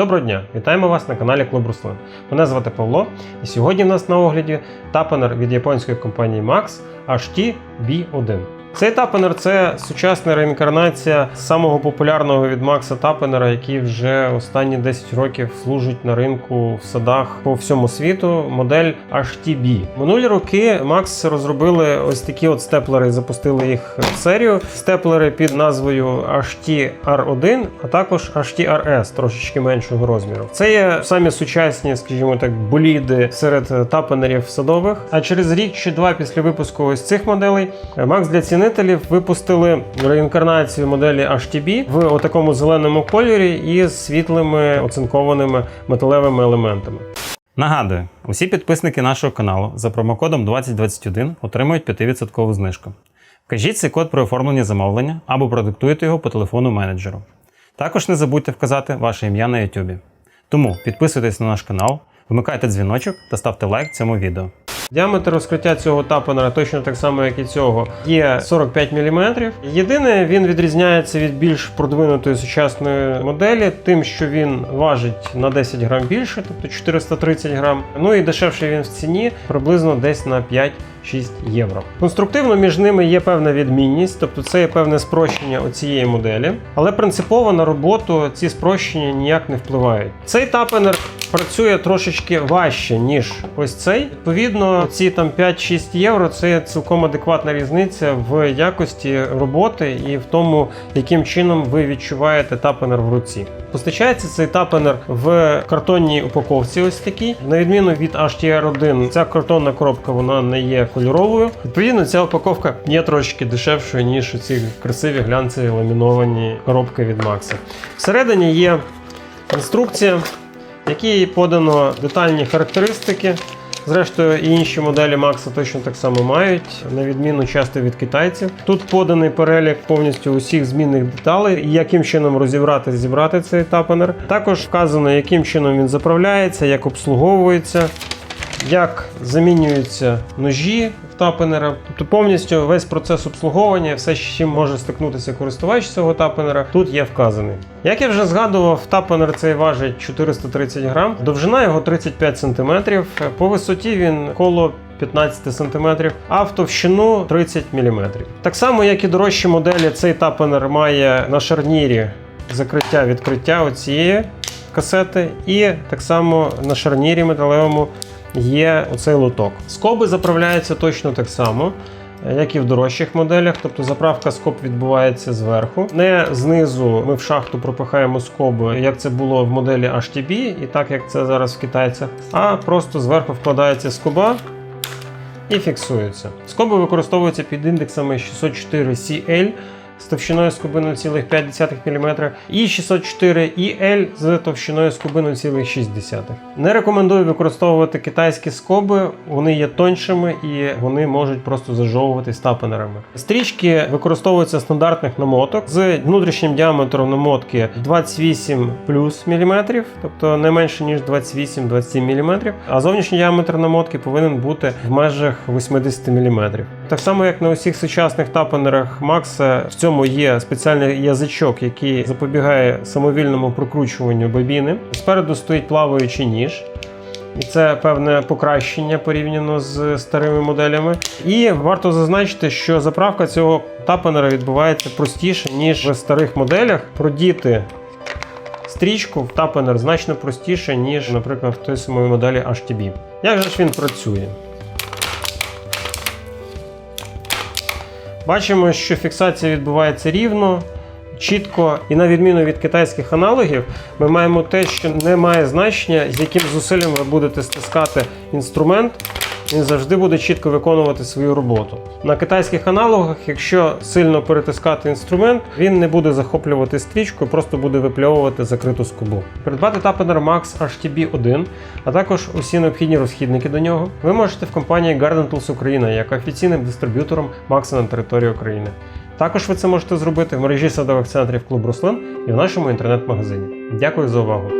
Доброго дня! Вітаємо вас на каналі Клуб Руслан. Мене звати Павло, і сьогодні в нас на огляді тапанер від японської компанії Max HT B1. Цей тапенер це сучасна реінкарнація самого популярного від Макса тапенера, який вже останні 10 років служить на ринку в садах по всьому світу. Модель HTB. Минулі роки Max розробили ось такі от степлери, запустили їх в серію. Степлери під назвою HT-R1, а також HT-RS, трошечки меншого розміру. Це є самі сучасні, скажімо так, боліди серед тапенерів садових. А через рік чи два після випуску ось цих моделей Max для цінителів випустили реінкарнацію моделі HTB в отакому зеленому кольорі із світлими оцинкованими металевими елементами. Нагадую, усі підписники нашого каналу за промокодом 2021 отримують 5% знижку. Вкажіть цей код при оформленні замовлення або продиктуйте його по телефону менеджеру. Також не забудьте вказати ваше ім'я на YouTube. Тому підписуйтесь на наш канал, вмикайте дзвіночок та ставте лайк цьому відео. Діаметр розкриття цього тапанера точно так само, як і цього, є 45 мм. Єдине, він відрізняється від більш продвинутої сучасної моделі, тим, що він важить на 10 грам більше, тобто 430 грам. Ну і дешевший він в ціні приблизно десь на 5 6 євро. Конструктивно між ними є певна відмінність, тобто це є певне спрощення цієї моделі, але принципово на роботу ці спрощення ніяк не впливають. Цей тапенер працює трошечки важче, ніж ось цей. Відповідно, ці там 5-6 євро це цілком адекватна різниця в якості роботи і в тому, яким чином ви відчуваєте тапенер в руці. Постачається цей тапенер в картонній упаковці, ось такій. На відміну від HTR1, ця картонна коробка вона не є кольоровою. Відповідно, ця упаковка є трошки дешевшою, ніж ці красиві глянцеві ламіновані коробки від Max. Всередині є інструкція, якій подано детальні характеристики. Зрештою, і інші моделі Макса точно так само мають, на відміну часто від китайців. Тут поданий перелік повністю усіх змінних деталей, і яким чином розібрати зібрати цей тапанер. Також вказано, яким чином він заправляється, як обслуговується, як замінюються ножі тапенера. Тобто повністю весь процес обслуговування, все, з чим може стикнутися користувач цього тапенера, тут є вказаний. Як я вже згадував, тапенер цей важить 430 грам, довжина його 35 см, по висоті він коло 15 см, а в товщину 30 мм. Так само, як і дорожчі моделі, цей тапенер має на шарнірі закриття відкриття оцієї касети, і так само на шарнірі металевому є оцей лоток. Скоби заправляються точно так само. Як і в дорожчих моделях, тобто заправка скоб відбувається зверху. Не знизу ми в шахту пропихаємо скоби, як це було в моделі HTB, і так як це зараз в китайцях, а просто зверху вкладається скоба і фіксується. Скоби використовуються під індексами 604 CL з товщиною скоби 0,5 мм і 604 EL з товщиною скоби 0,6. Не рекомендую використовувати китайські скоби, вони є тоншими і вони можуть просто зажовуватись тапенерами. Стрічки використовуються стандартних намоток з внутрішнім діаметром намотки 28 плюс мм, тобто не менше ніж 28-27 мм, а зовнішній діаметр намотки повинен бути в межах 80 мм. Так само, як на усіх сучасних тапенерах Max, в цьому є спеціальний язичок, який запобігає самовільному прокручуванню бобіни. Спереду стоїть плаваючий ніж. І це певне покращення порівняно з старими моделями. І варто зазначити, що заправка цього тапенера відбувається простіше, ніж в старих моделях. Продіти стрічку в тапенер значно простіше, ніж, наприклад, в той самої моделі HTB. Як же ж він працює? Бачимо, що фіксація відбувається рівно, чітко, і на відміну від китайських аналогів, ми маємо те, що не має значення, з яким зусиллям ви будете стискати інструмент. Він завжди буде чітко виконувати свою роботу. На китайських аналогах, якщо сильно перетискати інструмент, він не буде захоплювати стрічку, просто буде випльовувати закриту скобу. Придбати тапенер Max HTB1, а також усі необхідні розхідники до нього, ви можете в компанії Garden Tools Україна як офіційним дистриб'ютором Max на території України. Також ви це можете зробити в мережі садових центрів Клуб Руслин і в нашому інтернет-магазині. Дякую за увагу!